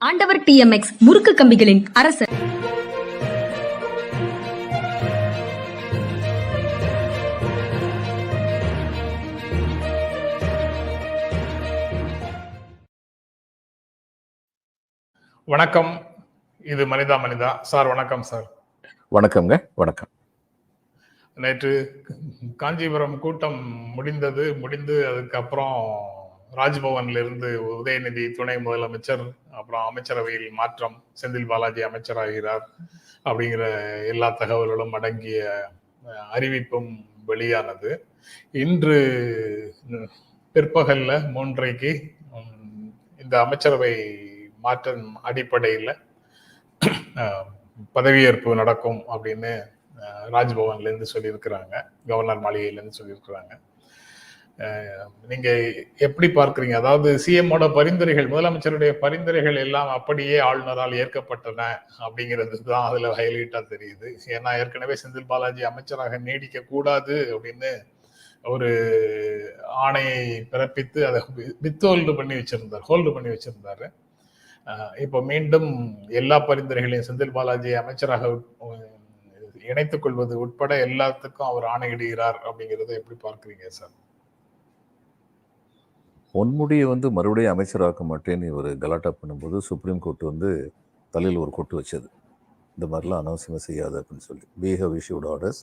ஆண்டவர் டிஎம்எக்ஸ் முறுக்கு கம்பிகளின் அரசர். வணக்கம். இது மனிதா மனிதா. சார் வணக்கம் சார். வணக்கம்ங்க. வணக்கம். நேற்று காஞ்சிபுரம் கூட்டம் முடிந்தது. முடிந்து அதுக்கப்புறம் ராஜ்பவன்ல இருந்து உதயநிதி துணை முதலமைச்சர் அப்புறம் அமைச்சரவையில் மாற்றம் செந்தில் பாலாஜி அமைச்சராகிறார் அப்படிங்கிற எல்லா தகவல்களும் அடங்கிய அறிவிப்பும் வெளியானது. இன்று பிற்பகல்ல மூன்றைக்கு இந்த அமைச்சரவை மாற்றம் அடிப்படையில் பதவியேற்பு நடக்கும் அப்படின்னு ராஜ்பவன்லேருந்து சொல்லியிருக்கிறாங்க. கவர்னர் மாளிகையிலேருந்து சொல்லியிருக்கிறாங்க. நீங்க எப்படி பார்க்குறீங்க? அதாவது சிஎம்மோட பரிந்துரைகள் முதலமைச்சருடைய பரிந்துரைகள் எல்லாம் அப்படியே ஆளுநரால் ஏற்கப்பட்டன அப்படிங்கிறது தான் அதுல ஹைலைட்டா தெரியுது. ஏன்னா ஏற்கனவே செந்தில் பாலாஜி அமைச்சராக நீடிக்க கூடாது அப்படின்னு ஒரு ஆணையை பிறப்பித்து அதை வித் ஹோல்டு பண்ணி வச்சிருந்தார் ஹோல்டு பண்ணி வச்சிருந்தாரு. இப்போ மீண்டும் எல்லா பரிந்துரைகளையும் செந்தில் பாலாஜி அமைச்சராக இணைத்துக் கொள்வது உட்பட எல்லாத்துக்கும் அவர் ஆணையிடுகிறார் அப்படிங்கிறத எப்படி பார்க்குறீங்க சார்? பொன்முடியை வந்து மறுபடியும் அமைச்சராக்க மாட்டேன்னு இவர் கலாட்டா பண்ணும்போது சுப்ரீம் கோர்ட் வந்து தலையில் ஒரு கொட்டு வச்சது. இந்த மாதிரிலாம் அனாவசியமாக செய்யாது அப்படின்னு சொல்லி. We have ஆர்டர்ஸ்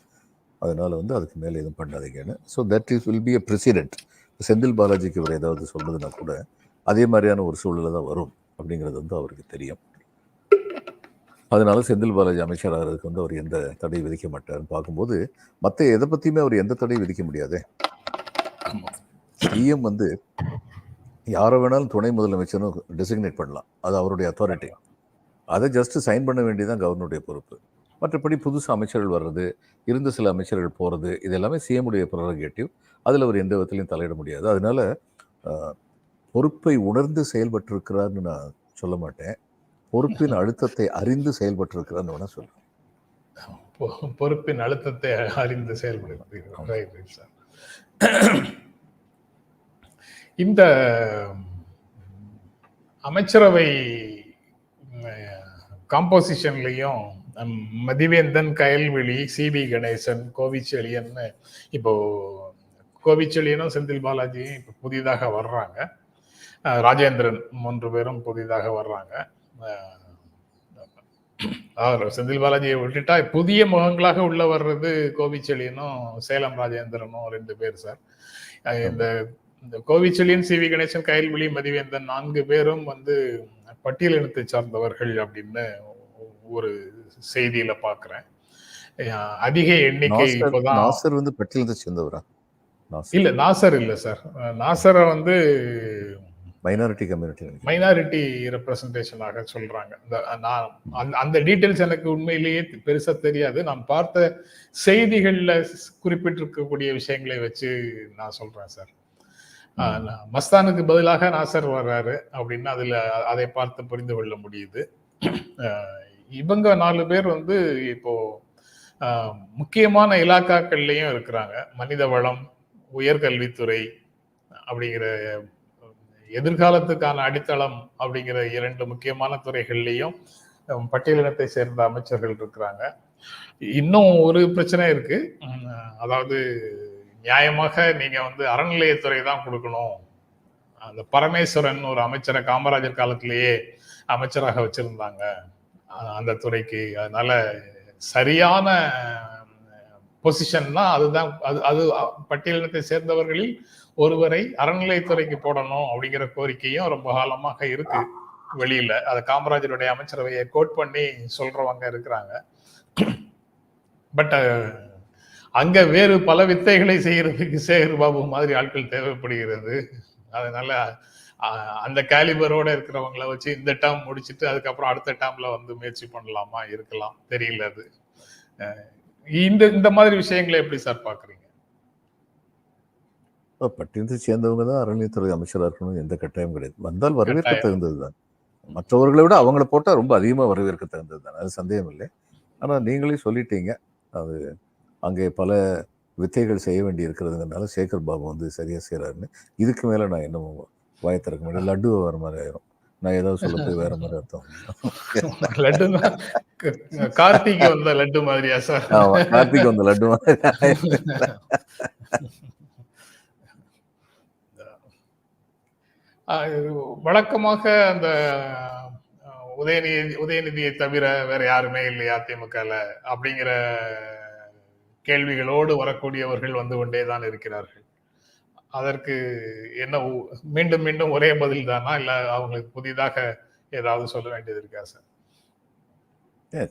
அதனால் வந்து அதுக்கு மேலே எதுவும் பண்ணாதீங்கன்னு. So that is will be a president Senthil பாலாஜிக்கு இவர் ஏதாவது சொல்றதுன்னா கூட அதே மாதிரியான ஒரு சூழ்நிலை தான் வரும் அப்படிங்கிறது வந்து அவருக்கு தெரியும். அதனால செந்தில் பாலாஜி அமைச்சராகிறதுக்கு வந்து அவர் எந்த தடை விதிக்க மாட்டார்னு பார்க்கும்போது மற்ற எதை பற்றியுமே அவர் எந்த தடையும் விதிக்க முடியாதே. சிஎம் வந்து யாரை வேணாலும் துணை முதலமைச்சரும் டெசிக்னேட் பண்ணலாம். அது அவருடைய அத்தாரிட்டி அதை ஜஸ்ட் சைன் பண்ண வேண்டியதான் கவர்னருடைய பொறுப்பு. மற்றபடி புதுசு அமைச்சர்கள் வர்றது இருந்த சில அமைச்சர்கள் போகிறது இது எல்லாமே சிஎம் உடைய ப்ரொரகேட்டிவ் அதில் அவர் எந்த விதத்திலையும் தலையிட முடியாது. அதனால பொறுப்பை உணர்ந்து செயல்பட்டிருக்கிறார்னு நான் சொல்ல மாட்டேன். பொறுப்பின் அழுத்தத்தை அறிந்து செயல்பட்டிருக்கிறார்னு வேணா சொல்றேன். பொ- பொறுப்பின் அழுத்தத்தை அறிந்து செயல்படுகிறீர்கள் sir. இந்த அமைச்சரவை காம்போசிஷன்லையும் மதிவேந்தன் கயல்விழி சிபி கணேசன் கோவிச்செழியன்னு இப்போ கோவிச்செழியனும் செந்தில் பாலாஜியும் இப்போ புதிதாக வர்றாங்க. ராஜேந்திரன் மூன்று பேரும் புதிதாக வர்றாங்க. செந்தில் பாலாஜியை விட்டுட்டா புதிய முகங்களாக உள்ள வர்றது கோவிச்செழியனும் சேலம் ராஜேந்திரனும் ரெண்டு பேர் சார். இந்த இந்த கோவிச்செழியன் சி வி கணேசன் கயல்விழி மதிவேந்தன் நான்கு பேரும் வந்து பட்டியலினத்தை சார்ந்தவர்கள் அப்படின்னு ஒரு செய்தியில பாக்குறேன். அதிக எண்ணிக்கை இப்போதான் நாசர் வந்து பட்டியலத்தை சேர்ந்தவரா? இல்ல நாசர் இல்ல சார். நாசரை வந்து மைனாரிட்டி கம்யூனிட்டி மைனாரிட்டி ரெப்ரசன்டேஷனாக சொல்றாங்க. இந்த நான் அந்த- அந்த டீடைல்ஸ் எனக்கு உண்மையிலேயே பெருசா தெரியாது. நான் பார்த்த செய்திகள்ல குறிப்பிட்டிருக்கக்கூடிய விஷயங்களை வச்சு நான் சொல்றேன் சார். மஸ்தானுக்கு பதிலாக நாசர் வர்றாரு அப்படின்னு அதுல அதை பார்த்து புரிந்து கொள்ள முடியுது. இவங்க நாலு பேர் வந்து இப்போ முக்கியமான இலாக்காக்கள்லயும் இருக்கிறாங்க. மனித வளம் உயர்கல்வித்துறை அப்படிங்கிற எதிர்காலத்துக்கான அடித்தளம் அப்படிங்கிற இரண்டு முக்கியமான துறைகள்லையும் பட்டியலினத்தை சேர்ந்த அமைச்சர்கள் இருக்கிறாங்க. இன்னும் ஒரு பிரச்சனை இருக்கு. அதாவது நியாயமாக நீங்க வந்து அறநிலையத்துறை தான் கொடுக்கணும். அந்த பரமேஸ்வரன் ஒரு அமைச்சரை காமராஜர் காலத்திலேயே அமைச்சராக வச்சிருந்தாங்க. அந்த துறைக்கு. அதனால சரியான பொசிஷன்னா அதுதான். அது அது பட்டியலினத்தை சேர்ந்தவர்களில் ஒருவரை அறநிலையத்துறைக்கு போடணும் அப்படிங்கிற கோரிக்கையும் ரொம்ப காலமாக இருக்கு வெளியில. அது காமராஜருடைய அமைச்சரவையை கோட் பண்ணி சொல்றவங்க இருக்கிறாங்க. பட் அங்க வேறு பல வித்தைகளை செய்யறதுக்கு சேகர் பாபு மாதிரி ஆட்கள் தேவைப்படுகிறது. அதனால அந்த கேலிபரோட இருக்கிறவங்கள வச்சு இந்த டேர்ம் முடிச்சிட்டு அதுக்கப்புறம் அடுத்த டேர்ம்ல வந்து முயற்சி பண்ணலாமா இருக்கலாம். தெரியல அது. இந்த இந்த மாதிரி விஷயங்களை எப்படி சார் பாக்குறீங்க பட்டியலத்தை சேர்ந்தவங்க தான் அறநிலையத்துறை அமைச்சராக இருக்கணும் எந்த கட்டாயம் கிடையாது. வந்தால் வரவேற்க. தகுந்தது தான். மற்றவர்களை விட அவங்கள போட்டால் ரொம்ப அதிகமாக வரவேற்க தகுந்தது தான். அது சந்தேகம் இல்லை ஆனால் நீங்களே சொல்லிட்டீங்க. அது அங்கே பல வித்தைகள் செய்ய வேண்டி இருக்கிறதுனால சேகர் பாபு வந்து சரியாக செய்கிறாருன்னு இதுக்கு மேலே நான் இன்னும் வாயை திறக்க முடியாது லட்டு வர மாதிரி ஆயிரும். நான் ஏதாவது சொல்ல போய் வேற மாதிரி அர்த்தம் லட்டு கார்த்திக் வந்த லட்டு மாதிரியா சார்? ஆமா கார்த்திக் வந்த லட்டு மாதிரி வழக்கமாக அந்த உதயநிதி உதயநிதியை தவிர வேற யாருமே இல்லையா திமுகல? அப்படிங்கிற கேள்விகளோடு வரக்கூடியவர்கள் வந்து கொண்டே தான் இருக்கிறார்கள். அதற்கு என்ன மீண்டும் மீண்டும் ஒரே பதில் தானா? இல்ல அவங்களுக்கு புதிதாக ஏதாவது சொல்ல வேண்டியது இருக்கா சார்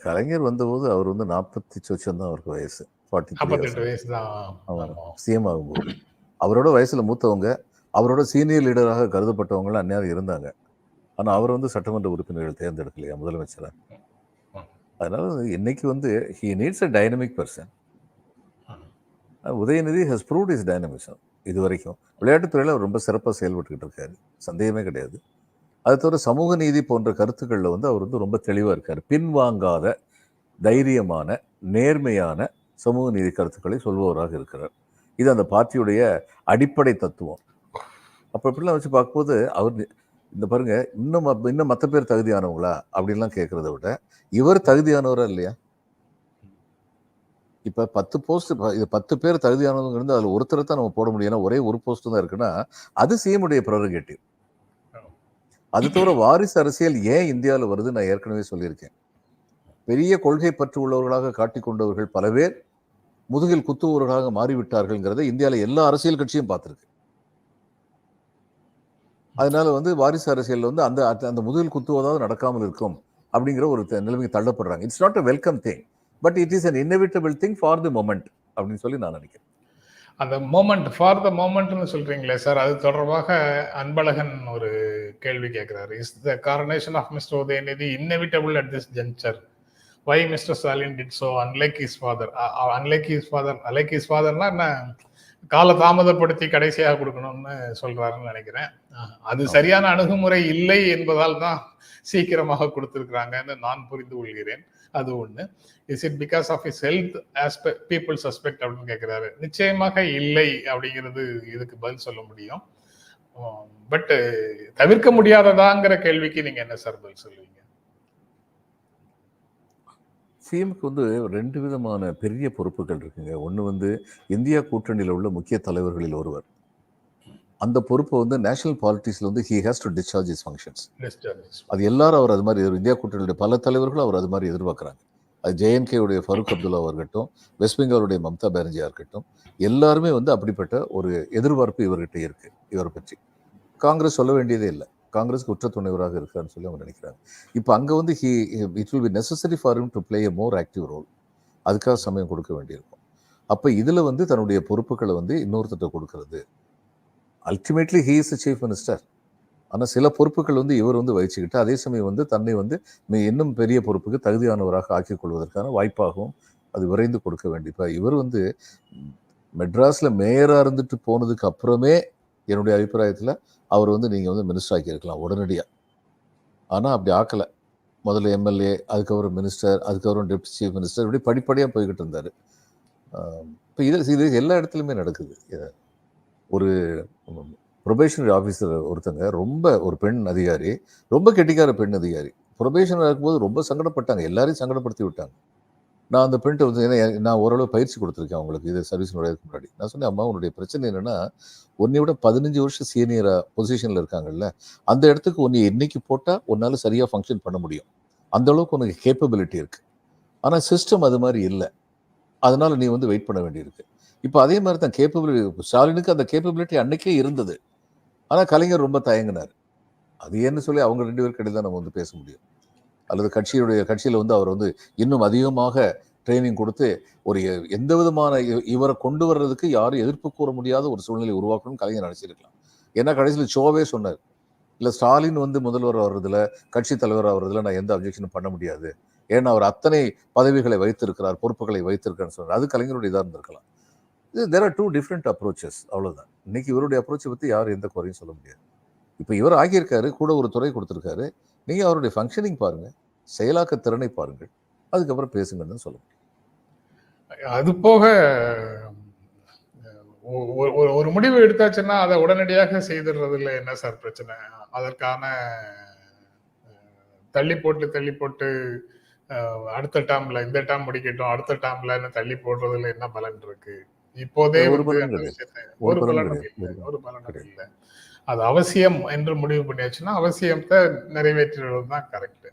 கலைஞர் வந்தபோது அவர் வந்து நாற்பத்தி சொச்சம் தான் அவருக்கு வயசு. ஃபார்ட்டி வயசு தான். சிஎம் ஆகும்போது அவரோட வயசுல மூத்தவங்க அவரோட சீனியர் லீடராக கருதப்பட்டவங்களும் அந்நேரம் இருந்தாங்க. ஆனா அவர் வந்து சட்டமன்ற உறுப்பினர்கள் தேர்ந்தெடுக்கலையா முதலமைச்சரா? அதனால இன்னைக்கு வந்து he needs a dynamic person Udhayanidhi has proved his dynamism இது வரைக்கும் விளையாட்டுத்துறையில் அவர் ரொம்ப சிறப்பாக செயல்பட்டுக்கிட்டு இருக்காரு. சந்தேகமே கிடையாது. அது தவிர சமூக நீதி போன்ற கருத்துக்களில் வந்து அவர் வந்து ரொம்ப தெளிவாக இருக்கார். பின்வாங்காத தைரியமான நேர்மையான சமூக நீதி கருத்துக்களை சொல்பவராக இருக்கிறார். இது அந்த பார்ட்டியுடைய அடிப்படை தத்துவம். அப்போ இப்படிலாம் வச்சு பார்க்கும்போது அவர் இந்த பாருங்க இன்னும் ம- இன்னும் மற்ற பேர் தகுதியானவங்களா? அப்படின்லாம் கேட்குறத விட இவர் தகுதியானவரா இல்லையா? இப்ப பத்து போஸ்ட் இது பத்து பேர் தகுதியானவங்க இருந்து அதுல ஒருத்தரை தான் நம்ம போட முடியும். ஏன்னா ஒரே ஒரு போஸ்ட் தான் இருக்குன்னா அது சிஎம்முடைய ப்ரெரோகேட்டிவ் அது தவிர வாரிசு அரசியல் ஏன் இந்தியாவில் வருது நான் ஏற்கனவே சொல்லியிருக்கேன். பெரிய கொள்கை பற்று உள்ளவர்களாக காட்டிக் கொண்டவர்கள் பல பேர் முதுகில் குத்துவர்களாக மாறிவிட்டார்கள்ங்கிறத இந்தியாவில் எல்லா அரசியல் கட்சியும் பார்த்துருக்கு. அதனால வந்து வாரிசு அரசியல் வந்து அந்த அந்த முதுகில் குத்துவதாவது நடக்காமல் இருக்கும் அப்படிங்கிற ஒரு நிலைமைக்கு தள்ளப்படுறாங்க. It's not a welcome thing but it is an inevitable thing for the moment அப்படின்னு சொல்லி நான் நினைக்கிறேன். அந்த மோமெண்ட் ஃபார் த மோமெண்ட்னு சொல்றீங்களே சார் அது தொடர்பாக அன்பழகன் ஒரு கேள்வி கேட்கிறாரு is the coronation of mister Udhayanidhi inevitable at this juncture why mister Stalin did so unlike his father unlike his father alike his ஃபாதர்னா என்ன? கால தாமதப்படுத்தி கடைசியாக கொடுக்கணும்னு சொல்றாருன்னு நினைக்கிறேன். அது சரியான அணுகுமுறை இல்லை என்பதால் தான் சீக்கிரமாக கொடுத்திருக்கிறாங்கன்னு நான் புரிந்து கொள்கிறேன். அது ஒன்று is it because of his health aspect people suspect அப்படின்னு கேட்குறாரு நிச்சயமாக இல்லை அப்படிங்கிறது இதுக்கு பதில் சொல்ல முடியும். Um, பட் uh, தவிர்க்க முடியாததாங்கிற கேள்விக்கு நீங்க என்ன சார் பதில் சொல்லுவீங்க? சிஎம்க்கு வந்து ரெண்டு விதமான பெரிய பொறுப்புகள் இருக்குங்க. ஒன்று வந்து இந்தியா கூட்டணியில் உள்ள முக்கிய தலைவர்களில் ஒருவர். அந்த பொறுப்பை வந்து நேஷனல் பாலிட்டிக்ஸ்ல வந்து he has to discharge his functions. அது எல்லாரும் அவர் அது மாதிரி இந்தியா கூட்டணியுடைய பல தலைவர்களும் அவர் அது மாதிரி எதிர்பார்க்குறாங்க. அது ஜேஎன்கே உடைய ஃபருக் அப்துல்லாவா இருக்கட்டும் வெஸ்ட் பெங்காலுடைய மம்தா பானர்ஜியா இருக்கட்டும் எல்லாருமே வந்து அப்படிப்பட்ட ஒரு எதிர்பார்ப்பு இவர்கிட்ட இருக்கு இவரை பற்றி. காங்கிரஸ் சொல்ல வேண்டியதே இல்லை. காங்கிரஸ்க்கு உற்ற துணைவராக இருக்காருன்னு சொல்லி அவங்க நினைக்கிறாங்க. இப்போ அங்கே வந்து he it will be necessary for him to play a more active role அதுக்காக சமயம் கொடுக்க வேண்டியிருக்கும். அப்போ இதில் வந்து தன்னுடைய பொறுப்புகளை வந்து இன்னொருத்தட்ட கொடுக்கறது ultimately he is chief minister ஆனால் சில பொறுப்புகள் வந்து இவர் வந்து வகிச்சுக்கிட்டு அதே சமயம் வந்து தன்னை வந்து மி- இன்னும் பெரிய பொறுப்புக்கு தகுதியானவராக ஆக்கிக் கொள்வதற்கான வாய்ப்பாகவும் அது விரைந்து கொடுக்க வேண்டிய இப்போ இவர் வந்து மெட்ராஸில் மேயராக இருந்துட்டு போனதுக்கு அப்புறமே என்னுடைய அபிப்பிராயத்தில் அவர் வந்து நீங்கள் வந்து மினிஸ்டர் ஆக்கியிருக்கலாம் உடனடியாக ஆனால் அப்படி ஆக்கலை. முதல்ல எம்எல்ஏ அதுக்கப்புறம் மினிஸ்டர் அதுக்கப்புறம் டெப்டி சீஃப் மினிஸ்டர் இப்படி படிப்படியாக போய்கிட்டு இருந்தார். இப்போ இது இது எல்லா இடத்துலையுமே நடக்குது. இதை ஒரு ப்ரொபேஷனரி ஆஃபீஸர் ஒருத்தங்க ரொம்ப ஒரு பெண் அதிகாரி ரொம்ப கெட்டிக்கார பெண் அதிகாரி. ப்ரொபேஷனர் இருக்கும்போது ரொம்ப சங்கடப்பட்டாங்க. எல்லாரையும் சங்கடப்படுத்தி விட்டாங்க. நான் அந்த பெண்கிட்ட வந்து ஏன்னா நான் ஓரளவு பயிற்சி கொடுத்துருக்கேன் அவங்களுக்கு. இது சர்வீஸ் நுழையதுக்கு முன்னாடி. நான் சொன்னேன் அம்மா உன்னுடைய பிரச்சனை என்னென்னா உன்னை விட பதினஞ்சு வருஷம் சீனியராக பொசிஷனில் இருக்காங்கல்ல அந்த இடத்துக்கு உன்னை என்றைக்கு போட்டால் உன்னால் சரியாக ஃபங்க்ஷன் பண்ண முடியும். அந்த அளவுக்கு உனக்கு கேப்பபிலிட்டி இருக்குது ஆனால் சிஸ்டம் அது மாதிரி இல்லை. அதனால் நீ வந்து வெயிட் பண்ண வேண்டியிருக்கு. இப்போ அதே மாதிரி தான் கேப்பபிலிட்டி ஸ்டாலினுக்கு அந்த கேப்பபிலிட்டி அன்னைக்கே இருந்தது. ஆனால் கலைஞர் ரொம்ப தயங்கினார். அது ஏன்னு சொல்லி அவங்க ரெண்டு பேருக்கு இடையில தான் நம்ம வந்து பேச முடியும். அல்லது கட்சியுடைய கட்சியில் வந்து அவர் வந்து இன்னும் அதிகமாக ட்ரைனிங் கொடுத்து ஒரு எந்த விதமான இவரை கொண்டு வர்றதுக்கு யாரும் எதிர்ப்பு கூற முடியாத ஒரு சூழ்நிலை உருவாக்கணும்னு கலைஞர் நினைச்சிருக்கலாம் ஏன்னா கடைசியில் ஷோவே சொன்னார். இல்லை ஸ்டாலின் வந்து முதல்வர் வர்றதுல கட்சி தலைவர் வர்றதுல நான் எந்த அப்ஜெக்ஷனும் பண்ண முடியாது. ஏன்னா அவர் அத்தனை பதவிகளை வைத்திருக்கிறார் பொறுப்புகளை வைத்திருக்காருன்னு சொன்னார். அது கலைஞருடைய இதாக இருந்திருக்கலாம். இது there are two different approaches அவ்வளோதான் இன்னைக்கு இவருடைய அப்ரோச்சை பற்றி யாரும் எந்த குறையும் சொல்ல முடியாது. இப்போ இவர் ஆகியிருக்காரு கூட ஒரு துறை கொடுத்துருக்காரு. நீங்கள் அவருடைய ஃபங்க்ஷனிங் பாருங்கள் செயலாக்க திறனை பாருங்கள் அதுக்கப்புறம் பேசுங்கன்னு தான் சொல்ல முடியும். அது போக ஒரு- ஒரு முடிவு எடுத்தாச்சுன்னா அதை உடனடியாக செய்திடுறதுல என்ன சார் பிரச்சனை? அதற்கான தள்ளி போட்டு தள்ளி போட்டு அடுத்த டேம்ல இந்த டேம் முடிக்கட்டும் அடுத்த டேம்லன்னு தள்ளி போடுறதுல என்ன பலன் இருக்கு? இப்போதே ஒரு பலன் ஒரு ஒரு பலன் பலனும் கிடையாது. இல்லை ஒரு பலனும் கிடையாது. இல்லை. அது அவசியம் என்று முடிவு பண்ணியாச்சுன்னா அவசியத்தை நிறைவேற்றுறது தான் கரெக்ட்.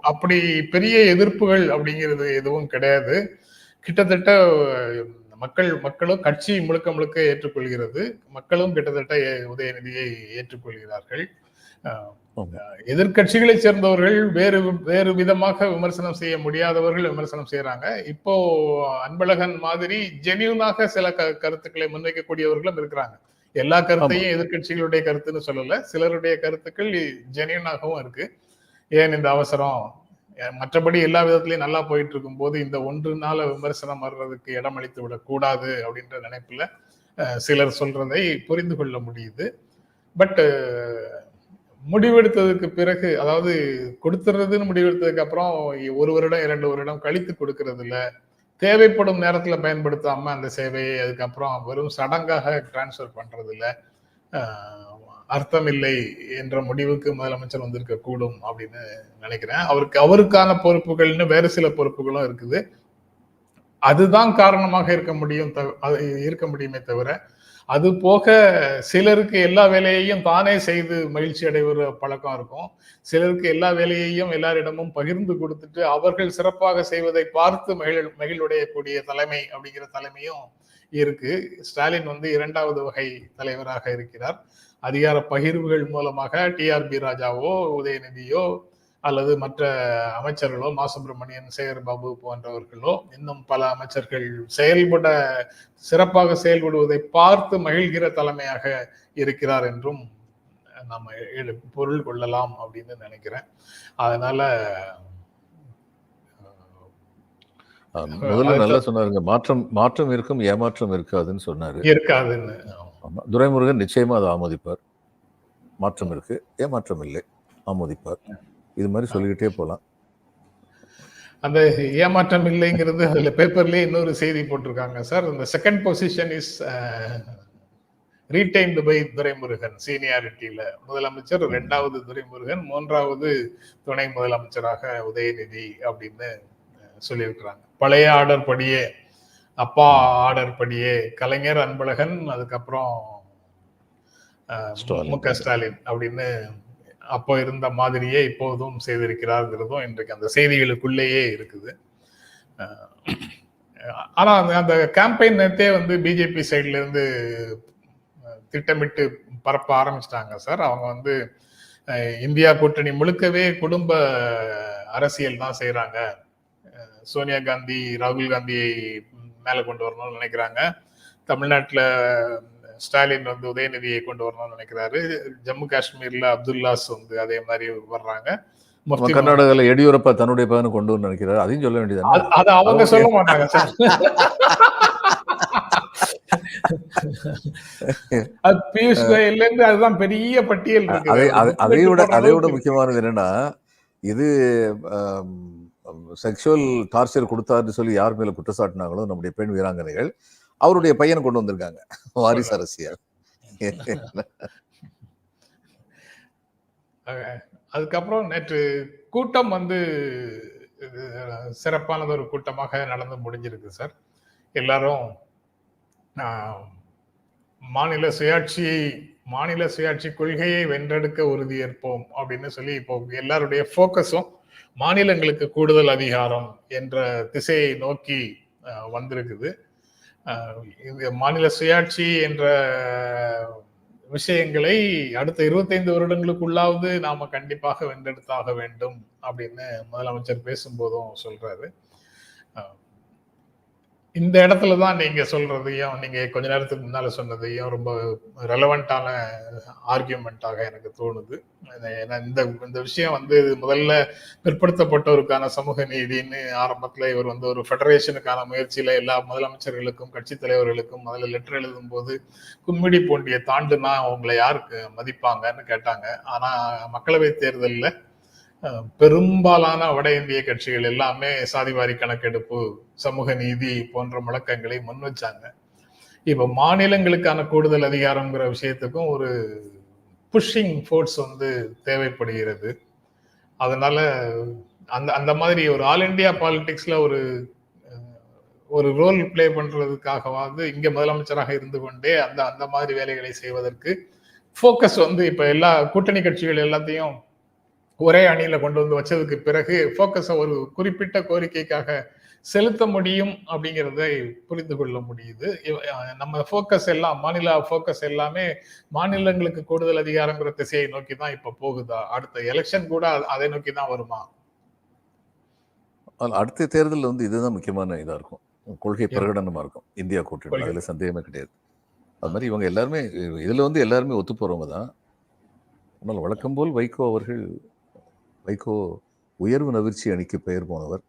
அப்படி பெரிய எதிர்ப்புகள் அப்படிங்கிறது எதுவும் கிடையாது. கிட்டத்தட்ட மக்கள் மக்களும் கட்சி முழுக்க முழுக்க ஏற்றுக்கொள்கிறது. மக்களும் கிட்டத்தட்ட உதயநிதியை ஏற்றுக்கொள்கிறார்கள். எதிர்க்கட்சிகளை சேர்ந்தவர்கள் வேறு வேறு விதமாக விமர்சனம் செய்ய முடியாதவர்கள் விமர்சனம் செய்யறாங்க இப்போ அன்பழகன் மாதிரி ஜெனியூனாக சில க- கருத்துக்களை முன்வைக்கக்கூடியவர்களும் இருக்கிறாங்க. எல்லா கருத்தையும் எதிர்க்கட்சிகளுடைய கருத்துன்னு சொல்லல. சிலருடைய கருத்துக்கள் ஜெனியூனாகவும் இருக்கு. ஏன் இந்த அவசரம்? மற்றபடி எல்லா விதத்திலயும் நல்லா போயிட்டு இருக்கும் போது இந்த ஒன்று நாள விமர்சனம் வர்றதுக்கு இடம் அளித்து விடக்கூடாது அப்படின்ற நினைப்புல சிலர் சொல்றதை புரிந்து கொள்ள முடியுது. பட் முடிவெடுத்ததுக்கு பிறகு அதாவது கொடுத்துறதுன்னு முடிவெடுத்ததுக்கு அப்புறம் ஒரு வருடம் இரண்டு வருடம் கழித்து கொடுக்கறது இல்ல தேவைப்படும் நேரத்துல பயன்படுத்தாம அந்த சேவையை அதுக்கப்புறம் வெறும் சடங்காக டிரான்ஸ்ஃபர் பண்றது இல்ல அர்த்தம் இல்லை என்ற முடிவுக்கு முதலமைச்சர் வந்திருக்க கூடும் அப்படின்னு நினைக்கிறேன். அவருக்கு அவருக்கான பொறுப்புகள்னு வேறு சில பொறுப்புகளும் இருக்குது. அதுதான் காரணமாக இருக்க முடியும் அது இருக்க முடியுமே தவிர அது போக சிலருக்கு எல்லா வேலையையும் தானே செய்து மகிழ்ச்சி அடைகிற பழக்கம் இருக்கும். சிலருக்கு எல்லா வேலையையும் எல்லாரிடமும் பகிர்ந்து கொடுத்துட்டு அவர்கள் சிறப்பாக செய்வதை பார்த்து மகிழ் மகிழ்வுடையக்கூடிய தலைமை அப்படிங்கிற தலைமையும் இருக்கு. ஸ்டாலின் வந்து இரண்டாவது வகை தலைவராக இருக்கிறார். அதிகார பகிர்வுகள் மூலமாக டிஆர்பி ராஜாவோ உதயநிதியோ அல்லது மற்ற அமைச்சர்களோ மா. சுப்பிரமணியன் சேகர் பாபு போன்றவர்களோ இன்னும் பல அமைச்சர்கள் செயல்பட சிறப்பாக செயல்படுவதை பார்த்து மகிழ்கிற தலைமையாக இருக்கிறார் என்றும் நம்ம பொருள் கொள்ளலாம் அப்படின்னு நினைக்கிறேன். அதனால முதல்ல நல்லா சொன்னாருங்க. மாற்றம் மாற்றம் இருக்கும் ஏமாற்றம் இருக்காதுன்னு சொன்னாரு. இருக்காதுன்னு. துரைமுருகன் நிச்சயமா அதை ஆமோதிப்பார். மாற்றம் இருக்கு ஏமாற்றம் இல்லை ஆமோதிப்பார். இது மாதிரி சொல்லிக்கிட்டே போலாம். அந்த ஏமாற்றம் இல்லைங்கிறது அதுல பேப்பர்லயே இன்னொரு செய்தி போட்டிருக்காங்க சார். இந்த second position is retained by Duraimurugan சீனியாரிட்டியில முதலமைச்சர் ரெண்டாவது துரைமுருகன் மூன்றாவது துணை முதலமைச்சராக உதயநிதி அப்படின்னு அஹ், சொல்லியிருக்கிறாங்க. பழைய ஆர்டர் படியே அப்பா ஆர்டர் படியே கலைஞர் அன்பழகன் அதுக்கப்புறம் ஸ்டாலின். மு க ஸ்டாலின் அப்படின்னு அப்போ இருந்த மாதிரியே இப்போதும் செய்திருக்கிறார்ங்கிறதும் இன்றைக்கு அந்த செய்திகளுக்குள்ளேயே இருக்குது. ஆனா அந்த- அந்த கேம்பெயின் நேரத்தே வந்து பிஜேபி சைட்ல இருந்து திட்டமிட்டு பரப்ப ஆரம்பிச்சிட்டாங்க சார். அவங்க வந்து இந்தியா கூட்டணி முழுக்கவே குடும்ப அரசியல் தான் செய்யறாங்க சோனியா காந்தி ராகுல் காந்தியை மேல கொண்டு வரணும்னு நினைக்கிறாங்க. தமிழ்நாட்டில் ஸ்டாலின் வந்து உதயநிதியை கொண்டு வரணும்னு நினைக்கிறாரு. ஜம்மு காஷ்மீர்ல அப்துல்லாஸ் வந்து அதே மாதிரி வர்றாங்க. கர்நாடகால எடியூரப்பா தன்னுடைய பையனை கொண்டு வந்து நினைக்கிறாரு. அதையும் சொல்ல வேண்டியது அது- அவங்க சொல்ல மாட்டாங்க சார். அது பியூஷ் கோயல்ல இருந்து அதுதான் பெரிய பட்டியல் அதை விட அதை விட முக்கியமானது என்னன்னா இது செக்ஷுவல் டார்ச்சர் கொடுத்தாருன்னு சொல்லி யார் மேல குற்றச்சாட்டினாங்களோ நம்முடைய பெண் வீராங்கனைகள் அவருடைய பையனை கொண்டு வந்திருக்காங்க. வாரிசு அரசியல். அதுக்கப்புறம் நேற்று கூட்டம் வந்து சிறப்பானது ஒரு கூட்டமாக நடந்து முடிஞ்சிருக்கு சார். எல்லாரும் மாநில சுயாட்சியை மாநில சுயாட்சி கொள்கையை வென்றெடுக்க உறுதியேற்போம் அப்படின்னு சொல்லி இப்போ எல்லாருடைய ஃபோக்கஸும் மாநிலங்களுக்கு கூடுதல் அதிகாரம் என்ற திசையை நோக்கி வந்திருக்குது. மாநில சுயாட்சி என்ற விஷயங்களை அடுத்த இருபத்தைந்து வருடங்களுக்குள்ளாவது நாம கண்டிப்பாக வென்றெடுத்தாக வேண்டும் அப்படின்னு முதலமைச்சர் பேசும்போதும் சொல்றாரு. இந்த இடத்துல தான் நீங்க சொல்றதையும் நீங்க கொஞ்ச நேரத்துக்கு முன்னால சொன்னதையும் ரொம்ப ரெலவெண்டான ஆர்கியூமெண்ட்டாக எனக்கு தோணுது. ஏன்னா இந்த இந்த விஷயம் வந்து இது முதல்ல பிற்படுத்தப்பட்டோருக்கான சமூக நீதின்னு ஆரம்பத்துல இவர் வந்து ஒரு ஃபெடரேஷனுக்கான முயற்சியில எல்லா முதலமைச்சர்களுக்கும் கட்சி தலைவர்களுக்கும் முதல்ல லெட்டர் எழுதும் போது கும்மிடி பூண்டியை தாண்டுனா அவங்களை யாருக்கு மதிப்பாங்கன்னு கேட்டாங்க. ஆனா மக்களவை தேர்தலில் பெரும்பாலான வட இந்திய கட்சிகள் எல்லாமே சாதிவாரி கணக்கெடுப்பு சமூக நீதி போன்ற முழக்கங்களை முன் வச்சாங்க. இப்ப மாநிலங்களுக்கான கூடுதல் அதிகாரம்ங்கிற விஷயத்துக்கும் ஒரு புஷிங் ஃபோர்ஸ் வந்து தேவைப்படுகிறது. அதனால அந்த அந்த மாதிரி ஒரு ஆல் இந்தியா பாலிடிக்ஸ்ல ஒரு ஒரு ரோல் ப்ளே பண்றதுக்காகவாவது இங்க முதலமைச்சராக இருந்து கொண்டே அந்த அந்த மாதிரி வேலைகளை செய்வதற்கு ஃபோக்கஸ் வந்து இப்ப எல்லா கூட்டணி கட்சிகள் எல்லாத்தையும் ஒரே அணியில கொண்டு வந்து வச்சதுக்கு பிறகு ஃபோக்கஸை ஒரு குறிப்பிட்ட கோரிக்கைக்காக செலுத்த முடியும் அப்படிங்கிறதை புரிந்து கொள்ள முடியுது. நம்ம ஃபோக்கஸ் எல்லாம் மாநில ஃபோக்கஸ் எல்லாமே மாநிலங்களுக்கு கூடுதல் அதிகாரங்கிற திசையை நோக்கி தான் இப்ப போகுதா? அடுத்த எலெக்ஷன் கூட அதை நோக்கி தான் வருமா? அடுத்த தேர்தலில் வந்து இதுதான் முக்கியமான இதாக இருக்கும். கொள்கை. பிரகடனமாக இருக்கும். இந்தியா கூட்டணி. அதில் சந்தேகமே கிடையாது. அது மாதிரி இவங்க எல்லாருமே இதில் வந்து எல்லாருமே ஒத்து போகிறவங்க தான். ஆனால் வழக்கம் போல் வைகோ அவர்கள் வைகோ உயர்வு நவிர்ச்சி அணிக்கு பெயர் போனவர்.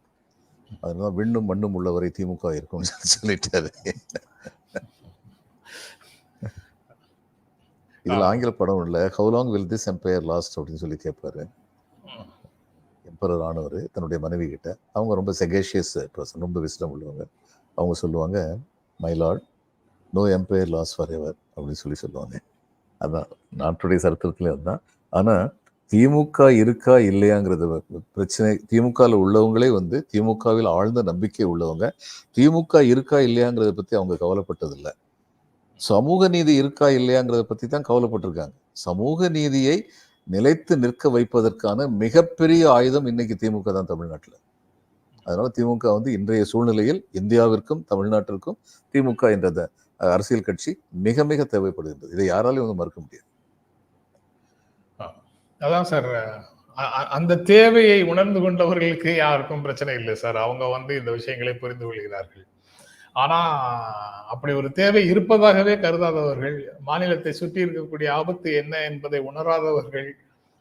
அதனால விண்ணும் மண்ணும் உள்ளவரை திமுக இருக்கும்னு சொல்லி சொல்லிட்டாரு. இதில். ஆங்கில படம் இல்லை. How long will this empire last அப்படின்னு சொல்லி கேட்பாரு எம்பரர் ஆனவர் தன்னுடைய மனைவி கிட்ட. அவங்க ரொம்ப செகேஷியஸ் பர்சன் ரொம்ப விஸ்டம் உள்ளவங்க. அவங்க சொல்லுவாங்க my lord no empire lasts forever அப்படின்னு சொல்லி சொல்லுவாங்க. அதான் நாட்டுடைய சரித்திரத்திலே அதுதான். ஆனால் திமுக இருக்கா இல்லையாங்கிறது பிரச்சனை திமுகவில் உள்ளவங்களே வந்து திமுகவில் ஆழ்ந்த நம்பிக்கை உள்ளவங்க. திமுக இருக்கா இல்லையாங்கிறத பற்றி அவங்க கவலைப்பட்டதில்லை. சமூக நீதி இருக்கா இல்லையாங்கிறத பற்றி தான் கவலைப்பட்டிருக்காங்க. சமூக நீதியை நிலைத்து நிற்க வைப்பதற்கான மிகப்பெரிய ஆயுதம் இன்னைக்கு திமுக தான் தமிழ்நாட்டில். அதனால திமுக வந்து இன்றைய சூழ்நிலையில் இந்தியாவிற்கும் தமிழ்நாட்டிற்கும் திமுக என்ற அரசியல் கட்சி மிக மிக தேவைப்படுகின்றது. இதை யாராலையும் வந்து மறுக்க முடியாது. அதான் சார் அந்த தேவையை உணர்ந்து கொண்டவர்களுக்கு யாருக்கும் பிரச்சனை இல்லை சார். அவங்க வந்து இந்த விஷயங்களை புரிந்து கொள்கிறார்கள். ஆனா அப்படி ஒரு தேவை இருப்பதாகவே கருதாதவர்கள் மாநிலத்தை சுற்றி இருக்கக்கூடிய ஆபத்து என்ன என்பதை உணராதவர்கள்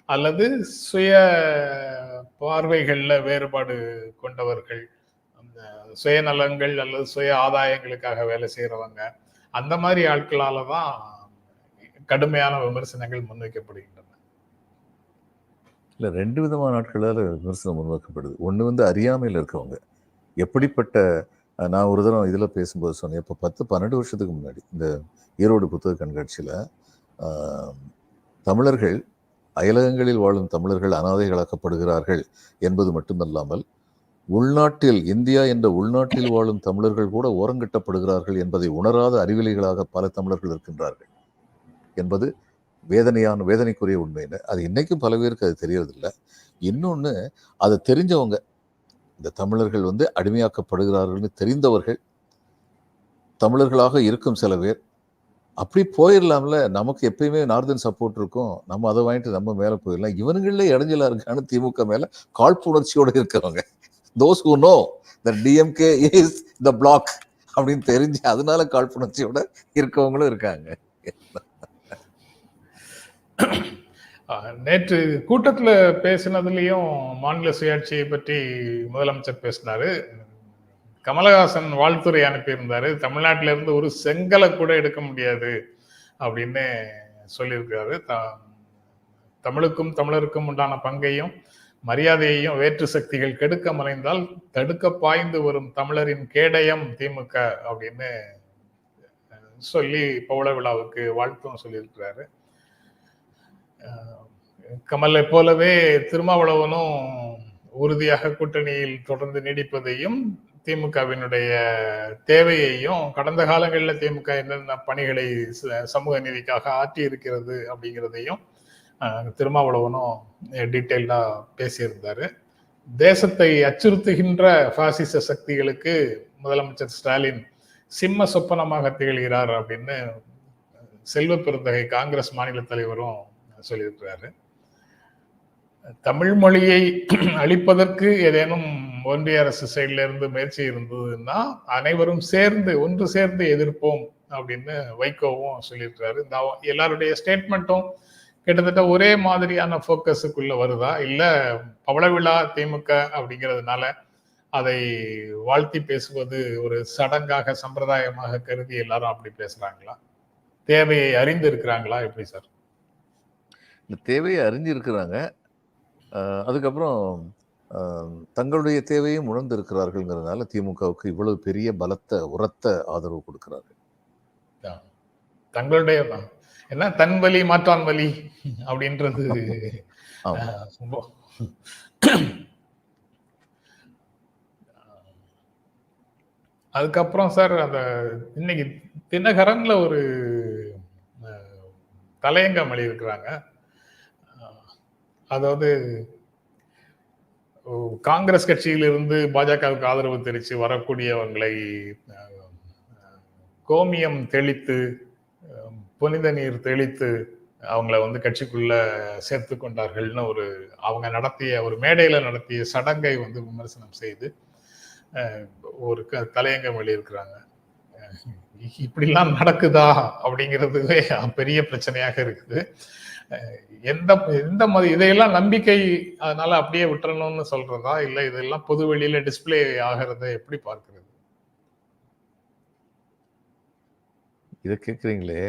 அல்லது சுய பார்வைகளில் வேறுபாடு கொண்டவர்கள் அந்த சுயநலங்கள் அல்லது சுய ஆதாயங்களுக்காக வேலை செய்கிறவங்க அந்த மாதிரி ஆட்களால தான் கடுமையான விமர்சனங்கள் முன்வைக்கப்படுகின்றன இல்லை ரெண்டு விதமான நாட்களால் விமர்சனம் முன்வைக்கப்படுது ஒன்று வந்து அறியாமையில் இருக்கவங்க. எப்படிப்பட்ட நான் ஒரு தடவை இதில் பேசும்போது சொன்னேன். இப்போ பத்து பன்னெண்டு வருஷத்துக்கு முன்னாடி இந்த ஈரோடு புத்தக கண்காட்சியில் தமிழர்கள் அயலகங்களில் வாழும் தமிழர்கள் அனாதைகளாக்கப்படுகிறார்கள் என்பது மட்டுமல்லாமல் உள்நாட்டில் இந்தியா என்ற உள்நாட்டில் வாழும் தமிழர்கள் கூட ஓரங்கட்டப்படுகிறார்கள் என்பதை உணராத அறிவிலிகளாக பல தமிழர்கள் இருக்கின்றார்கள். என்பது வேதனையான வேதனைக்குரிய உண்மைன்னு அது இன்றைக்கும் பல பேருக்கு அது தெரியறதில்ல. இன்னொன்று அதை தெரிஞ்சவங்க இந்த தமிழர்கள் வந்து அடிமையாக்கப்படுகிறார்கள்னு தெரிந்தவர்கள் தமிழர்களாக இருக்கும் சில பேர் அப்படி போயிடலாம்ல. நமக்கு எப்பயுமே நார்தன் சப்போர்ட் இருக்கும். நம்ம அதை வாங்கிட்டு நம்ம மேலே போயிடலாம். இவனுங்களே இடைஞ்சலாக இருக்கான்னு திமுக மேலே காழ்ப்புணர்ச்சியோடு இருக்கிறவங்க. Those who know the DMK is the black அப்படின்னு தெரிஞ்சு அதனால காழ்ப்புணர்ச்சியோட இருக்கவங்களும் இருக்காங்க. நேற்று கூட்டத்தில் பேசினதுலேயும் மாநில சுயாட்சியை பற்றி முதலமைச்சர் பேசினார். கமலஹாசன் வாழ்த்துறை அனுப்பியிருந்தாரு. தமிழ்நாட்டிலிருந்து ஒரு செங்கலை கூட எடுக்க முடியாது அப்படின்னு சொல்லியிருக்காரு. த- தமிழுக்கும் தமிழருக்கும் உண்டான பங்கையும் மரியாதையையும் வேற்று சக்திகள் கெடுக்க மறைந்தால் தடுக்க பாய்ந்து வரும் தமிழரின் கேடயம் திமுக அப்படின்னு சொல்லி பவுள விழாவுக்கு வாழ்த்தும் சொல்லியிருக்கிறாரு. கமலை போலவே திருமாவளவனும் உறுதியாக கூட்டணியில் தொடர்ந்து நீடிப்பதையும் திமுகவினுடைய தேவையையும் கடந்த காலங்களில் திமுக என்னென்ன பணிகளை ச- சமூக நீதிக்காக ஆற்றி இருக்கிறது அப்படிங்கிறதையும் திருமாவளவனும் டீட்டெயில்டாக பேசியிருந்தாரு. தேசத்தை அச்சுறுத்துகின்ற பாசிச சக்திகளுக்கு முதலமைச்சர் ஸ்டாலின் சிம்ம சொப்பனமாக திகழ்கிறார் அப்படின்னு செல்வ பெருந்தகை காங்கிரஸ் மாநில தலைவரும் சொல்லியிருக்கிறாரு. தமிழ் மொழியை அழிப்பதற்கு ஏதேனும் ஒன்றிய அரசு சைட்ல இருந்து முயற்சி இருந்ததுன்னா அனைவரும் சேர்ந்து ஒன்று சேர்ந்து எதிர்ப்போம் அப்படின்னு வைகோவும் சொல்லியிருக்கிறாரு. இந்த எல்லாருடைய ஸ்டேட்மெண்ட்டும் கிட்டத்தட்ட ஒரே மாதிரியான ஃபோக்கஸுக்குள்ள வருதா? இல்லை பவளவிழா திமுக அப்படிங்கிறதுனால அதை வாழ்த்தி பேசுவது ஒரு சடங்காக சம்பிரதாயமாக கருதி எல்லாரும் அப்படி பேசுறாங்களா? தேவையை அறிந்து இருக்கிறாங்களா எப்படி சார்? இந்த தேவையை அறிஞ்சிருக்கிறாங்க அதுக்கப்புறம் தங்களுடைய தேவையும் உணர்ந்து இருக்கிறார்கள்ங்கிறதுனால திமுகவுக்கு இவ்வளவு பெரிய பலத்த உரத்த ஆதரவு கொடுக்கிறார்கள். தங்களுடைய என்ன தன் வலி மாற்றான் வலி அப்படின்றது அதுக்கப்புறம் சார் அந்த இன்னைக்கு தினகரன்ல ஒரு தலையங்கம் எழுதியிருக்கிறாங்க அதாவது காங்கிரஸ் கட்சியிலிருந்து பாஜகவுக்கு ஆதரவு தெரிவித்து வரக்கூடியவங்களை கோமியம் தெளித்து புனித நீர் தெளித்து அவங்கள வந்து கட்சிக்குள்ள சேர்த்து கொண்டார்கள்னு ஒரு அவங்க நடத்திய ஒரு மேடையில் நடத்திய சடங்கை வந்து விமர்சனம் செய்து ஒரு க- தலையங்கம் வெளியிருக்கிறாங்க இப்படிலாம் நடக்குதா அப்படிங்கிறதுவே பெரிய பிரச்சனையாக இருக்குது. எந்த எந்த மாதிரி இதையெல்லாம் நம்பிக்கை அதனால அப்படியே விட்டுறணும்னு சொல்றதா? இல்ல இதெல்லாம் பொது வெளியில டிஸ்ப்ளே ஆகிறத எப்படி பார்க்கிறது? இதை கேட்குறீங்களே.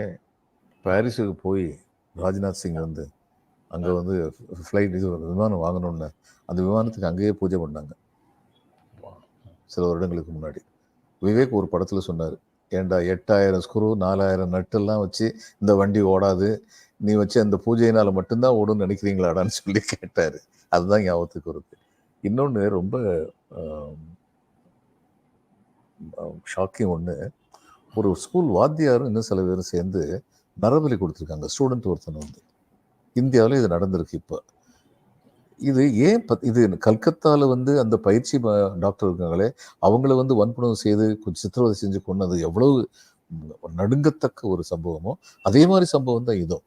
பாரிஸுக்கு போய் ராஜ்நாத் சிங் வந்து அங்கே வந்து ஃப்ளைட் இது விமானம் வாங்கணும்னு அந்த விமானத்துக்கு அங்கேயே பூஜை பண்ணாங்க. சில வருடங்களுக்கு முன்னாடி. விவேக் ஒரு படத்தில் சொன்னார். ஏன்டா எட்டாயிரம் ஸ்க்ரூ நாலாயிரம் நட்டெல்லாம் வச்சு இந்த வண்டி ஓடாது. நீ வச்சு அந்த பூஜையினால் மட்டும்தான் ஓடும்னு நினைக்கிறீங்களாடான்னு சொல்லி கேட்டார். அதுதான் ஞாபகத்துக்கு வருது. இன்னொன்று ரொம்ப ஷாக்கிங் ஒன்று ஒரு ஸ்கூல் வாத்தியாரும் இன்னும் சில பேரும் சேர்ந்து நரபலி கொடுத்துருக்காங்க. ஸ்டூடெண்ட் ஒருத்தன் வந்து. இந்தியாவில் இது நடந்திருக்கு இப்போ. இது ஏன் இது கல்கத்தாவில் வந்து அந்த பயிற்சி டாக்டர் இருக்காங்களே அவங்கள வந்து வன்புணர்வு செய்து கொஞ்சம் சித்திரவதை செஞ்சு கொண்டது எவ்வளவு நடுங்கத்தக்க ஒரு சம்பவமோ அதே மாதிரி சம்பவம் தான் இதுவும்.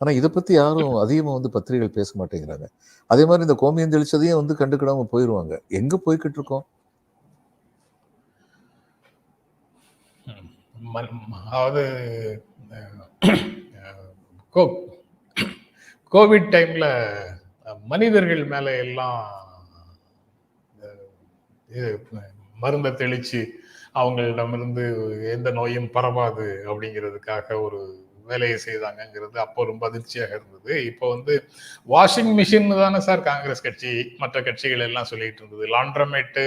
ஆனால் இதை பற்றி யாரும் அதிகமாக வந்து பத்திரிகைகள் பேச மாட்டேங்கிறாங்க. அதே மாதிரி இந்த கோமியம் தெளிச்சதையும் வந்து கண்டுக்கிடாம போயிடுவாங்க எங்கே போய்கிட்டு இருக்கோம்? அதாவது கோவிட் டைம்ல மனிதர்கள் மேல எல்லாம் இது மருந்தை தெளிச்சு அவங்களிடமிருந்து எந்த நோயும் பரவாது அப்படிங்கிறதுக்காக ஒரு வேலையை செய்தாங்கங்கிறது அப்போ ரொம்ப அதிர்ச்சியாக இருந்தது. இப்போ வந்து வாஷிங் மிஷின் தானே சார் காங்கிரஸ் கட்சி மற்ற கட்சிகள் எல்லாம் சொல்லிட்டு இருந்தது. லாண்ட்ரமேட்டு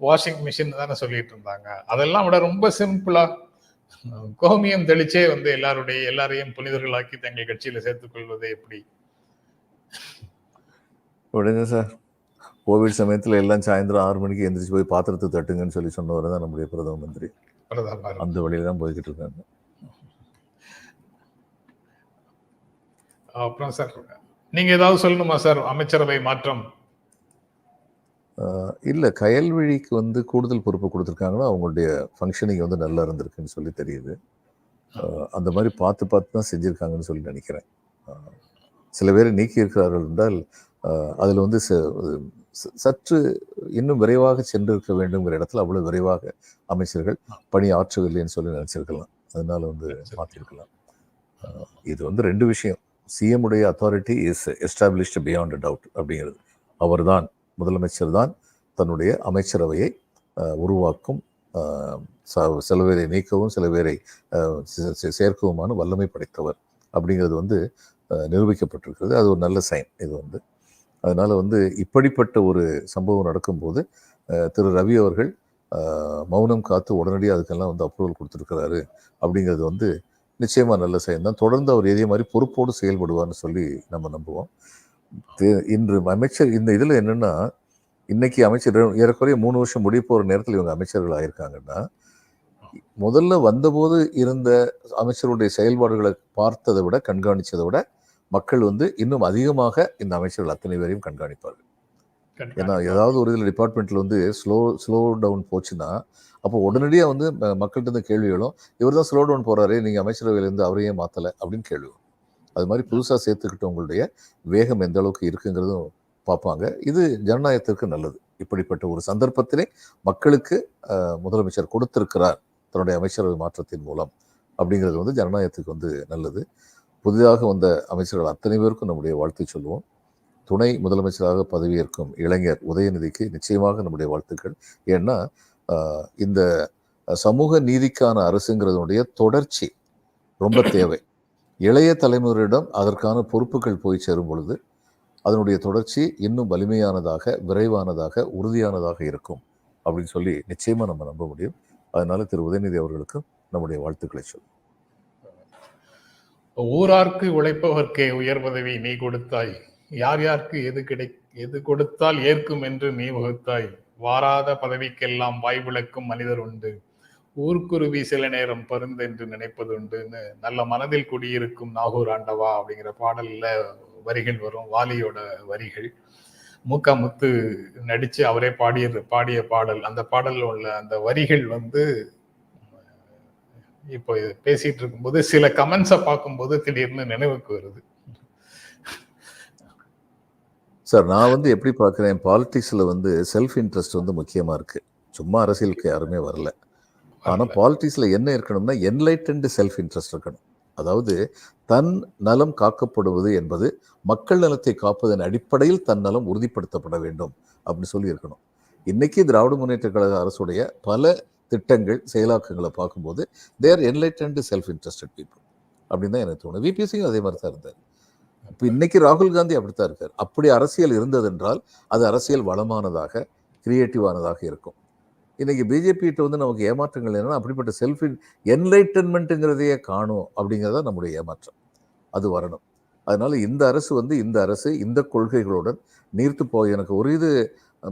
வாஷிங் மிஷின் தானே சொல்லிட்டு இருந்தாங்க. அதெல்லாம் விட ரொம்ப சிம்பிளா கோமியம் தெளிச்சே வந்து எல்லாருடைய எல்லாரையும் புனிதர்களாக்கி தங்கள் கட்சியில சேர்த்துக் கொள்வது எப்படி? விடுங்க சார் கோவிட் சமயத்தில் எல்லாம் சாயந்தரம் ஆறு மணிக்கு எந்திரிச்சு போய் பாத்திரத்தை தட்டுங்கன்னு சொல்லி சொன்னவர் தான் நம்முடைய பிரதம மந்திரி அந்த வழியில தான் போய்கிட்டு இருக்காங்க. அப்புறம் சார் நீங்க ஏதாவது சொல்லணுமா சார் அமைச்சரவை மாற்றம். இல்ல கயல்விழிக்கு வந்து கூடுதல் பொறுப்பு கொடுத்துருக்காங்கன்னா அவங்களுடைய ஃபங்க்ஷனிங் வந்து நல்லா இருந்திருக்குன்னு சொல்லி தெரியுது. அந்த மாதிரி பார்த்து பார்த்து தான் செஞ்சிருக்காங்கன்னு சொல்லி நினைக்கிறேன். சில பேரை நீக்கி இருக்கிறார்கள் என்றால் அதுல வந்து சற்று இன்னும் விரைவாக சென்றிருக்க வேண்டுங்கிற இடத்துல அவ்வளவு விரைவாக அமைச்சர்கள் பணி ஆற்றவில்லைன்னு சொல்லி நினைச்சிருக்கலாம். அதனால வந்து மாற்றிருக்கலாம் இது வந்து ரெண்டு விஷயம். சிஎம் உடைய authority is established beyond doubt அப்படிங்கிறது. அவர்தான் முதலமைச்சர் தான் தன்னுடைய அமைச்சரவையை உருவாக்கும் சில பேரை நீக்கவும் சில பேரை சேர்க்கவுமான வல்லமை படைத்தவர் அப்படிங்கிறது வந்து நிரூபிக்கப்பட்டிருக்கிறது. அது ஒரு நல்ல சைன் இது வந்து அதனால் வந்து இப்படிப்பட்ட ஒரு சம்பவம் நடக்கும்போது திரு ரவி அவர்கள் மௌனம் காத்து உடனடியாக அதுக்கெல்லாம் வந்து அப்ரூவல் கொடுத்துருக்கிறாரு அப்படிங்கிறது வந்து நிச்சயமாக நல்ல செயல் தான் தொடர்ந்து அவர் இதே மாதிரி பொறுப்போடு செயல்படுவார்னு சொல்லி நம்ம நம்புவோம். இன்று அமைச்சர் இந்த இதில் என்னென்னா இன்னைக்கு அமைச்சர் ஏறக்குறைய மூணு வருஷம் முடிய போகிற நேரத்தில் இவங்க அமைச்சர்கள் ஆயிருக்காங்கன்னா முதல்ல வந்தபோது இருந்த அமைச்சருடைய செயல்பாடுகளை பார்த்ததை விட கண்காணித்ததை விட மக்கள் வந்து இன்னும் அதிகமாக இந்த அமைச்சர்கள் அத்தனை பேரையும் கண்காணிப்பார்கள். ஏன்னா ஏதாவது ஒரு இதில் டிபார்ட்மெண்ட்ல வந்து ஸ்லோ ஸ்லோ டவுன் போச்சுன்னா அப்போ உடனடியாக வந்து மக்கள்கிட்ட இருந்து கேள்வி எழும். இவர் தான் ஸ்லோ டவுன் போறாரு நீங்க அமைச்சரவையிலேருந்து அவரையே மாத்தலை அப்படின்னு கேள்வி. அது மாதிரி புதுசாக சேர்த்துக்கிட்டவங்களுடைய வேகம் எந்த அளவுக்கு இருக்குங்கிறதும் பார்ப்பாங்க. இது ஜனநாயகத்திற்கு நல்லது. இப்படிப்பட்ட ஒரு சந்தர்ப்பத்திலே மக்களுக்கு முதலமைச்சர் கொடுத்திருக்கிறார் தன்னுடைய அமைச்சரவை மாற்றத்தின் மூலம் அப்படிங்கிறது வந்து ஜனநாயகத்துக்கு வந்து நல்லது. புதிதாக வந்த அமைச்சர்கள் அத்தனை பேருக்கும் நம்முடைய வாழ்த்து சொல்லுவோம். துணை முதலமைச்சராக பதவியேற்கும் இளைஞர் உதயநிதிக்கு நிச்சயமாக நம்முடைய வாழ்த்துக்கள். ஏன்னா இந்த சமூக நீதிக்கான அரசுங்கிறதுடைய தொடர்ச்சி ரொம்ப தேவை. இளைய தலைமுறையிடம் அதற்கான பொறுப்புகள் போய் சேரும் பொழுது அதனுடைய தொடர்ச்சி இன்னும் வலிமையானதாக விரைவானதாக உறுதியானதாக இருக்கும். அப்படின்னு சொல்லி நிச்சயமாக நம்ம நம்ப முடியும். அதனால் திரு. உதயநிதி அவர்களுக்கும் நம்முடைய வாழ்த்துக்களை சொல்லுவோம். ஊரார்க்கு உழைப்பவர்க்கே உயர் பதவி நீ கொடுத்தாய். யார் யாருக்கு எது கிடை எது கொடுத்தால் ஏற்கும் என்று நீ வகுத்தாய். வாராத பதவிக்கெல்லாம் வாய் விளக்கும் மனிதர் உண்டு. ஊர்க்குருவி சில நேரம் பருந்து என்று நினைப்பது உண்டுன்னு நல்ல மனதில் குடியிருக்கும் நாகூர் ஆண்டவா அப்படிங்கிற பாடல்ல வரிகள் வரும் வாலியோட வரிகள். மூக்கா முத்து நடிச்சு அவரே பாடிய பாடிய பாடல். அந்த பாடல்ல உள்ள அந்த வரிகள் வந்து இப்போ பேசிட்டு இருக்கும்போது சில கமெண்ட்ஸை பார்க்கும்போது திடீர்னு நினைவுக்கு வருது. சார் நான் வந்து எப்படி பார்க்குறேன் பாலிடிக்ஸில் வந்து செல்ஃப் இன்ட்ரெஸ்ட் வந்து முக்கியமாக இருக்குது சும்மா அரசியலுக்கு யாருமே வரல. ஆனால் பாலிடிக்ஸில் என்ன இருக்கணும்னா என்லைட்டன்டு செல்ஃப் இன்ட்ரெஸ்ட் இருக்கணும். அதாவது தன் நலம் காக்கப்படுவது என்பது மக்கள் நலத்தை காப்பதன் அடிப்படையில் தன் நலம் உறுதிப்படுத்தப்பட வேண்டும் அப்படின்னு சொல்லி இருக்கணும் இன்னைக்கு திராவிட முன்னேற்ற கழக அரசுடைய பல திட்டங்கள் செயலாக்கங்களை பார்க்கும்போது they're enlightened self interested people அப்படின்னு தான் எனக்கு தோணும் விபி அதே மாதிரி தான் இருந்தார். இப்போ இன்னைக்கு ராகுல் காந்தி அப்படித்தான் இருக்கார். அப்படி அரசியல் இருந்ததென்றால் அது அரசியல் வளமானதாக கிரியேட்டிவானதாக இருக்கும். இன்னைக்கு பிஜேபிகிட்ட வந்து நமக்கு ஏமாற்றங்கள் என்னன்னா அப்படிப்பட்ட செல்ஃப் என்லைட்டன்மெண்ட்டுங்கிறதையே காணும் அப்படிங்கிறதா நம்முடைய ஏமாற்றம். அது வரணும். அதனால இந்த அரசு வந்து இந்த அரசு இந்த கொள்கைகளுடன் நீர்த்து போய் எனக்கு ஒரு இது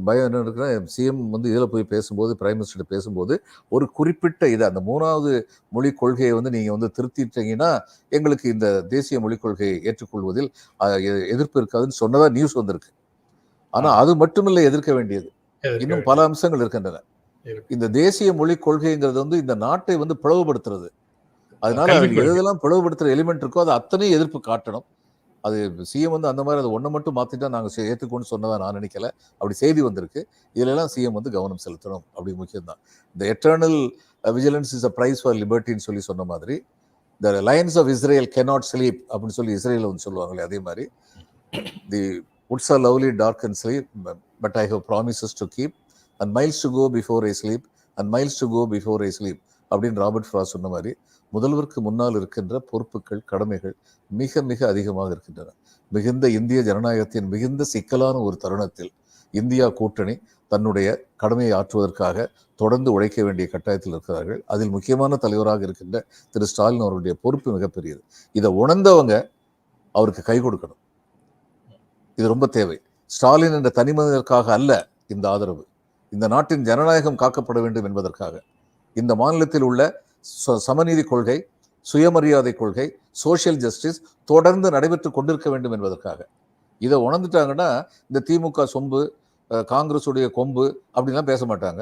பயம் என்ன இருக்குன்னா சிஎம் வந்து இதில் போய் பேசும்போது பிரைம் மினிஸ்டர் பேசும்போது ஒரு குறிப்பிட்ட இது அந்த மூணாவது மொழி கொள்கையை வந்து நீங்கள் வந்து திருத்திட்டீங்கன்னா எங்களுக்கு இந்த தேசிய மொழிக் கொள்கையை ஏற்றுக்கொள்வதில் எதிர்ப்பு இருக்காதுன்னு சொன்னதா நியூஸ் வந்திருக்கு. ஆனா அது மட்டுமில்லை எதிர்க்க வேண்டியது. இன்னும் பல அம்சங்கள் இருக்கின்றன. இருக்கு. இந்த தேசிய மொழி கொள்கைங்கிறது வந்து இந்த நாட்டை வந்து பிளவுபடுத்துறது. அதனால. எதெல்லாம் பிளவுபடுத்துற எலிமெண்ட் இருக்கோ அது அத்தனையும் எதிர்ப்பு காட்டணும். அது சிஎம் வந்து அந்த மாதிரி அதை ஒன்றை மட்டும் மாற்றிட்டா நாங்கள் சே- சொன்னதாக நான் நினைக்கல. அப்படி செய்தி வந்திருக்கு. இதிலெல்லாம் சிஎம் வந்து கவனம் செலுத்தணும் அப்படி முக்கியம்தான். இந்த eternal vigilance is a price for லிபர்ட்டின்னு சொல்லி சொன்ன மாதிரி the lions of Israel cannot sleep அப்படின்னு சொல்லி இஸ்ரேலில் வந்து சொல்லுவாங்களே அதே மாதிரி the woods are lovely dark and sleep but I have promises to keep and miles to go before I sleep and miles to go before I sleep அப்படின்னு Robert Frost சொன்ன மாதிரி முதல்வருக்கு முன்னால் இருக்கின்ற பொறுப்புகள் கடமைகள் மிக மிக அதிகமாக இருக்கின்றன. மிகுந்த இந்திய ஜனநாயகத்தின் மிகுந்த சிக்கலான ஒரு தருணத்தில் இந்தியா கூட்டணி தன்னுடைய கடமையை ஆற்றுவதற்காக தொடர்ந்து உழைக்க வேண்டிய கட்டாயத்தில் இருக்கிறார்கள். அதில் முக்கியமான தலைவராக இருக்கின்ற திரு ஸ்டாலின் அவருடைய பொறுப்பு மிகப்பெரியது இதை உணர்ந்தவங்க அவருக்கு கை கொடுக்கணும். இது ரொம்ப தேவை. ஸ்டாலின் என்ற தனிமனிதற்காக அல்ல இந்த ஆதரவு. இந்த நாட்டின் ஜனநாயகம் காக்கப்பட வேண்டும் என்பதற்காக. இந்த மாநிலத்தில் உள்ள சமநீதி கொள்கை சுயமரியாதை கொள்கை சோஷியல் ஜஸ்டிஸ் தொடர்ந்து நடைபெற்று கொண்டிருக்க வேண்டும் என்பதற்காக. இதை உணர்ந்துட்டாங்கன்னா இந்த திமுக சொம்பு காங்கிரஸுடைய கொம்பு அப்படிலாம் பேச மாட்டாங்க.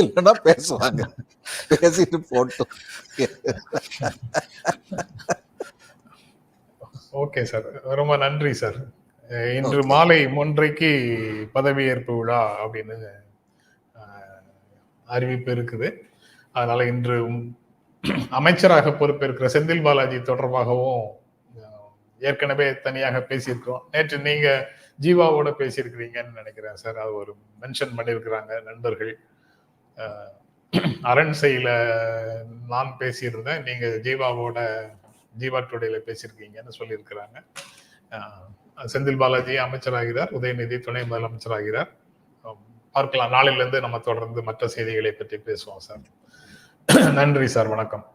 இல்லைன்னா பேசுவாங்க. பேசிட்டு போட்டோம். Okay sir. ரொம்ப நன்றி சார். இன்று மாலை மூன்றைக்கு பதவியேற்பு விழா அப்படின்னு அறிவிப்பு இருக்குது. அதனால இன்று அமைச்சராக பொறுப்பேற்கிற செந்தில் பாலாஜி தொடர்பாகவும் ஏற்கனவே தனியாக பேசியிருக்கிறோம். நேற்று நீங்க ஜீவாவோட பேசியிருக்கிறீங்கன்னு நினைக்கிறேன் சார். அது ஒரு மென்ஷன் பண்ணியிருக்கிறாங்க நண்பர்கள். அஹ், அரண்சையில நான் பேசியிருந்தேன். நீங்க ஜீவாவோட ஜீவா டுடேல பேசியிருக்கீங்கன்னு சொல்லியிருக்கிறாங்க. செந்தில் பாலாஜி அமைச்சராகிறார். உதயநிதி துணை முதலமைச்சராகிறார். பார்க்கலாம். நாளிலிருந்து நம்ம தொடர்ந்து மற்ற செய்திகளை பற்றி பேசுவோம் சார். நன்றி சார் வணக்கம்.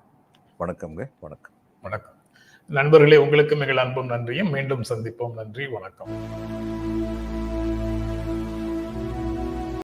வணக்கம்ங்க வணக்கம். வணக்கம். நண்பர்களே உங்களுக்கு மிக அன்பும் நன்றியும். மீண்டும் சந்திப்போம். நன்றி வணக்கம்.